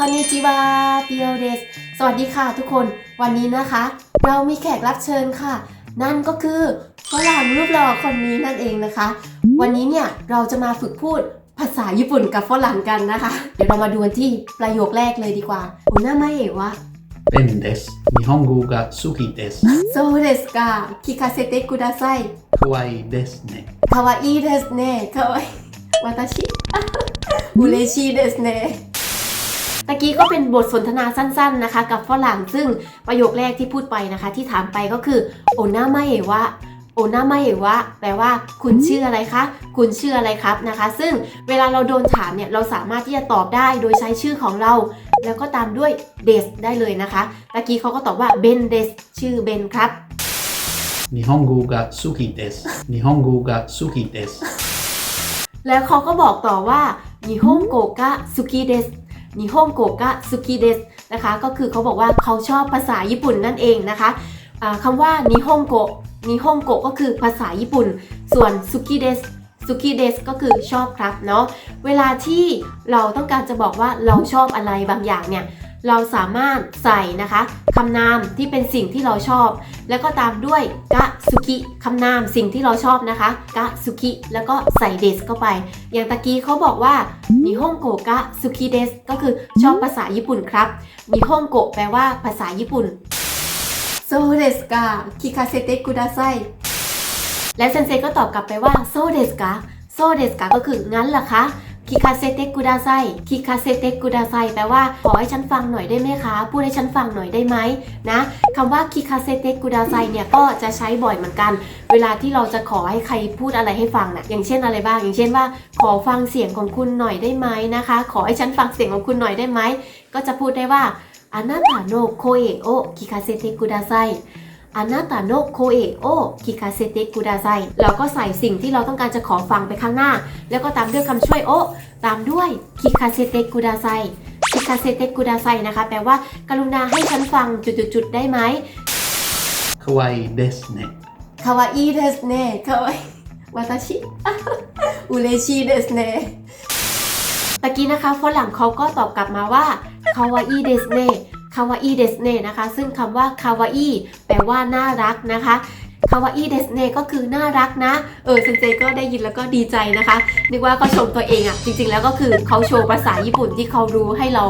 คอนิจิวาเปียวเดสสวัสดีค่ะทุกคน วันนี้นะคะ เรามีแขกรับเชิญค่ะ นั่นก็คือฝรั่งรูปหล่อคนนี้นั่นเองนะคะ วันนี้เนี่ยเราจะมาฝึกพูดภาษาญี่ปุ่นกับฝรั่งกันนะคะ เดี๋ยวเรามาดูกันที่ประโยคแรกเลยดีกว่าหัวหน้าไม่เอ๋วะเป็นเดสนิฮงกูกะสุกิเดสโซเดสกะคิคาเซเตะคุดาไซคาวายเดสเนคาวายเดสเนคาวายวัตาชิอุเรชิเดสเน ตะกี้ก็เป็นบทสนทนาสั้นๆนะคะ กับฝรั่งซึ่งประโยคแรกที่พูดไปนะคะ ที่ถามไปก็คือโอนาไมเอวะโอนาไมเอวะแปลว่าคุณชื่ออะไรคะ คุณชื่ออะไรครับนะคะ ซึ่งเวลาเราโดนถามเนี่ยเราสามารถที่จะตอบได้โดยใช้ชื่อของเรา แล้วก็ตามด้วยเดสได้เลยนะคะตะกี้เขาก็ตอบว่าเบนเดสชื่อเบนครับนิฮงกูกะสุกิเดสนิฮงกูกะสุกิเดสแล้วเขาก็บอกต่อว่านิฮงโกกะสุกิเดส นิฮงโกกะสุกิเดสนะคะ ก็คือเขาบอกว่าเขาชอบภาษาญี่ปุ่นนั่นเองนะคะอ่าคำว่านิฮงโกนิฮงโกก็คือภาษาญี่ปุ่น ส่วนสุกิเดสสุกิเดสก็คือชอบครับเนาะเวลาที่เราต้องการจะบอกว่าเราชอบอะไรบางอย่างเนี่ย เราสามารถใส่นะคะคำนามที่เป็นสิ่งที่เราชอบ แล้วก็ตามด้วยกะสุกิคำนามสิ่งที่เราชอบนะคะกะสุกิแล้วก็ใส่เดสเข้าไป อย่างตะกี้เขาบอกว่านิฮงโกกะสุกิเดสก็คือชอบภาษาญี่ปุ่นครับนิฮงโกแปลว่าภาษาญี่ปุ่นโซเดสกะคิคาเซเตกุดาไซและเซนเซก็ตอบกลับไปว่าโซเดสกะโซเดสกะก็คืองั้นเหรอคะ คิคาเซเตกุดาไซคิคาเซเตกุดาไซแปลว่าขอให้ฉันฟังหน่อยได้ไหมคะ พูดให้ฉันฟังหน่อยได้ไหมนะคำว่าคิคาเซเตกุดาไซเนี่ยก็จะใช้บ่อยเหมือนกัน เวลาที่เราจะขอให้ใครพูดอะไรให้ฟังนะอย่างเช่นอะไรบ้าง อย่างเช่นว่า ขอฟังเสียงของคุณหน่อยได้ไหมนะคะ ขอให้ฉันฟังเสียงของคุณหน่อยได้ไหม ก็จะพูดได้ว่าอานาตาโนโคเอโอ คิคาเซเตกุดาไซอานาตาโนโคเอโอคิคาเซเตกุดาไซเราก็ใส่สิ่งที่เราต้องการจะขอฟังไปข้างหน้า แล้วก็ตามด้วยคำช่วยโอตามด้วยคิคาเซเตกุดาไซคิคาเซเตกุดาไซนะคะ แปลว่า กรุณาให้ฉันฟังจุดๆๆได้ไหม かわいいですね。คาวาอิเดสเน่คาวาอิวาตาชิ อุเลชิเดสเน่ตะกี้นะคะฝรั่งเขาก็ตอบกลับมาว่าคาวาอิเดสเน่ คาวาอิเดสเน่นะคะ ซึ่งคำว่าคาวาอิแปลว่าน่ารักนะคะคาวาอิเดสเน่ก็คือน่ารักนะ เออเซนเซก็ได้ยินแล้วก็ดีใจนะคะ นึกว่าเขาชมตัวเองอะ่ะ จริงๆแล้วก็คือเขาโชว์ภาษาญี่ปุ่นที่เขารู้ให้เรา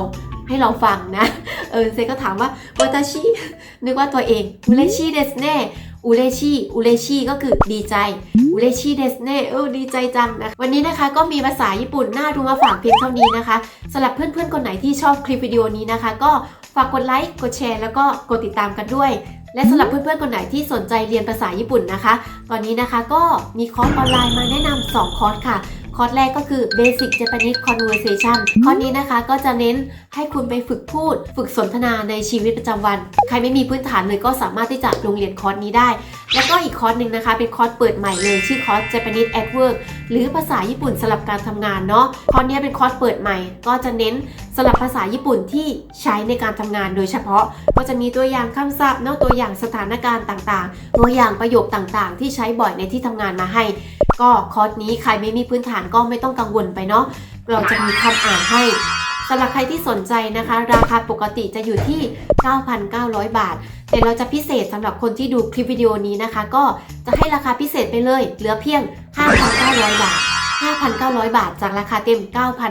ให้เราฟังนะ เออเซก็ถามว่าวาตาชิ นึกว่าตัวเองอุเลชิเดสเน่อุเลชิอุเลชิก็คือดีใจอุเลชิเดสเน่เออดีใจจังนะวันนี้นะคะก็มีภาษาญี่ปุ่นน่าดูมาฝากเพียงเท่านี้นะคะสำหรับเพื่อนๆคนไหนที่ชอบคลิปวิดีโอนี้นะคะ ก็ากกดไลค์กดแชร์แล้วก็กดติดตามกันด้วย และสำหรับเพื่อนๆคนไหนที่สนใจเรียนภาษาญี่ปุ่นนะคะ ตอนนี้นะคะก็มีคอร์สออนไลน์มาแนะนำ2คอร์สค่ะ คอร์สแรกก็คือ Basic Japanese Conversation คอร์สนี้นะคะก็จะเน้นให้คุณไปฝึกพูด ฝึกสนทนาในชีวิตประจำวัน ใครไม่มีพื้นฐานเลยก็สามารถที่จะลงเรียนคอร์สนี้ได้ แล้วก็อีกคอร์สหนึ่งนะคะ เป็นคอร์สเปิดใหม่เลย ชื่อคอร์ส Japanese at Work หรือภาษาญี่ปุ่นสำหรับการทำงานเนาะคอร์สเนี้ยเป็นคอร์สเปิดใหม่ ก็จะเน้นสำหรับภาษาญี่ปุ่นที่ใช้ในการทำงานโดยเฉพาะ ก็จะมีตัวอย่างคำศัพท์เนาะตัวอย่างสถานการณ์ต่างๆ ตัวอย่างประโยคต่างๆ ที่ใช้บ่อยในที่ทำงานมาให้ ก็คอร์สนี้ใครไม่มีพื้นฐานก็ไม่ต้องกังวลไปเนาะเราจะมีคำอ่านให้สำหรับใครที่สนใจนะคะ ราคาปกติจะอยู่ที่ 9,900 บาท แต่เราจะพิเศษสำหรับคนที่ดูคลิปวิดีโอนี้นะคะ ก็จะให้ราคาพิเศษไปเลย เหลือเพียง 5,900 บาท 5,900 บาท จากราคาเต็ม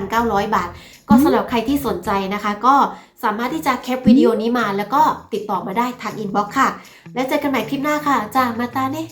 9,900 บาท ก็สำหรับใครที่สนใจนะคะ ก็สามารถที่จะแคปวิดีโอนี้มา แล้วก็ติดต่อมาได้ทางอินบ็อกซ์ค่ะ แล้วเจอกันใหม่คลิปหน้าค่ะจ้ามาตาเน่